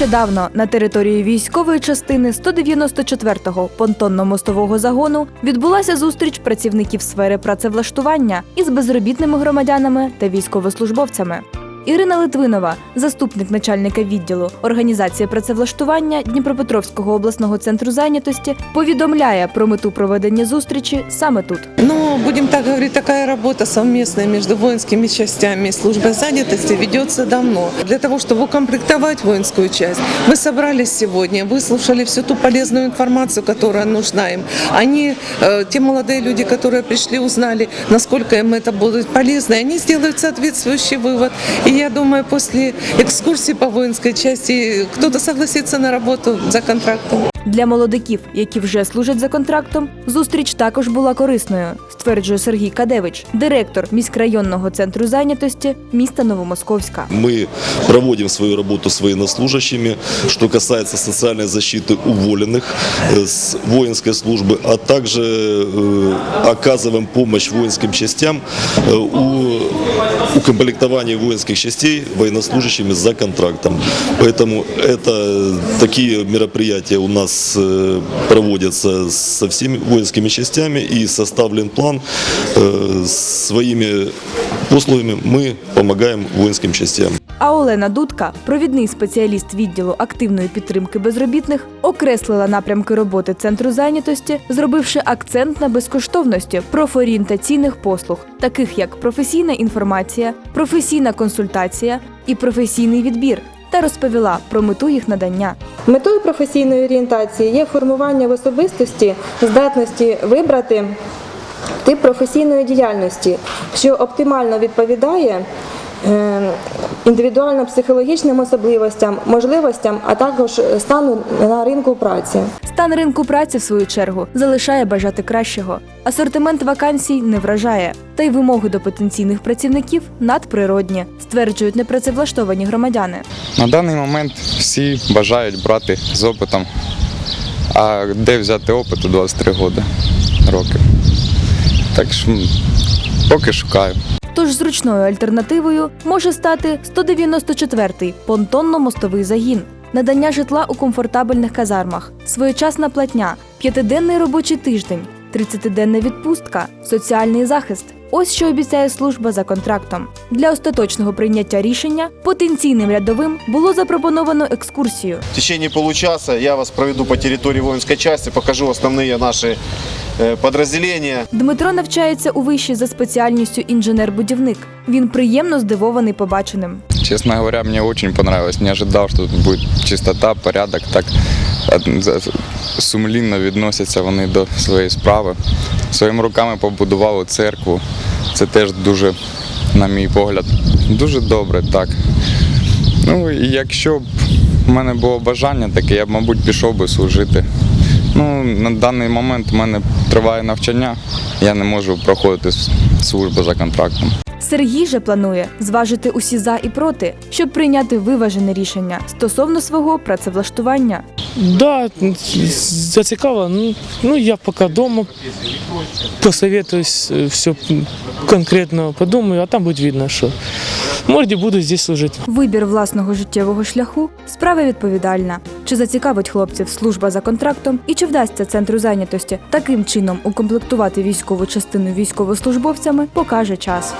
Нещодавно на території військової частини 194-го понтонно-мостового загону відбулася зустріч працівників сфери працевлаштування із безробітними громадянами та військовослужбовцями. Ірина Литвинова, заступник начальника відділу організації працевлаштування Дніпропетровського обласного центру зайнятості, повідомляє про мету проведення зустрічі саме тут. Ну, будем так говорить, такая работа совместная между воинскими частями и службой занятости ведется давно. Для того, чтобы укомплектовать воинскую часть, мы собрались сегодня, выслушали всю ту полезную информацию, которая нужна им. Они, э, те молодые люди, которые пришли, узнали, насколько им это будет полезно, и они сделают соответствующий вывод. И я думаю, после экскурсии по воинской части кто-то согласится на работу за контрактом. Для молодиків, які вже служать за контрактом, зустріч також була корисною, стверджує Сергій Кадевич, директор міськрайонного центру зайнятості міста Новомосковська. Мы проводим свою работу с военнослужащими, что касается социальной защиты уволенных э, с воинской службы, а также э, оказываем помощь воинским частям э, у укомплектования воинских частей военнослужащими за контрактом. Поэтому это такие мероприятия у нас э, проводятся со всеми воинскими частями и составлен план э, своими послугами мы помогаем воинским частям. А Олена Дудка, провідний спеціаліст відділу активної підтримки безробітних, окреслила напрямки роботи центру зайнятості, зробивши акцент на безкоштовності профорієнтаційних послуг, таких як професійна інформація, професійна консультація і професійний відбір, та розповіла про мету їх надання. Метою професійної орієнтації є формування в особистості здатності вибрати тип професійної діяльності, що оптимально відповідає е, індивідуально-психологічним особливостям, можливостям, а також стану на ринку праці. Стан ринку праці, в свою чергу, залишає бажати кращого. Асортимент вакансій не вражає, та й вимоги до потенційних працівників надприродні, стверджують непрацевлаштовані громадяни. На даний момент всі бажають брати з опитом. А де взяти опит у 23 роки? Так що поки шукаю. Тож зручною альтернативою може стати 194-й понтонно-мостовий загін, надання житла у комфортабельних казармах, своєчасна платня, п'ятиденний робочий тиждень, 30-денна відпустка, соціальний захист. Ось що обіцяє служба за контрактом. Для остаточного прийняття рішення потенційним рядовим було запропоновано екскурсію. В течение получаса я вас проведу по территории воинской части, покажу основные наши э, подразделения. Дмитро навчається у виші за спеціальністю інженер-будівник. Він приємно здивований побаченим. Честно говоря, мне очень понравилось. Не ожидал, что тут будет чистота, порядок. Так сумлінно відносяться вони до своєї справи. Своїми руками побудували церкву. Це теж дуже, на мій погляд, дуже добре, так. Ну і якщо б в мене було бажання таке, я б, мабуть, пішов би служити. Ну, на даний момент у мене триває навчання, я не можу проходити службу за контрактом. Сергій же планує зважити усі за і проти, щоб прийняти виважене рішення стосовно свого працевлаштування. Да, зацікавило. Ну, ну я поки вдома посоветуюсь, все конкретно подумаю, а там буде видно, що. Може, буду здесь служити. Вибір власного життєвого шляху справа відповідальна. Чи зацікавить хлопців служба за контрактом і чи вдасться центру зайнятості таким чином укомплектувати військову частину військовослужбовцями, покаже час.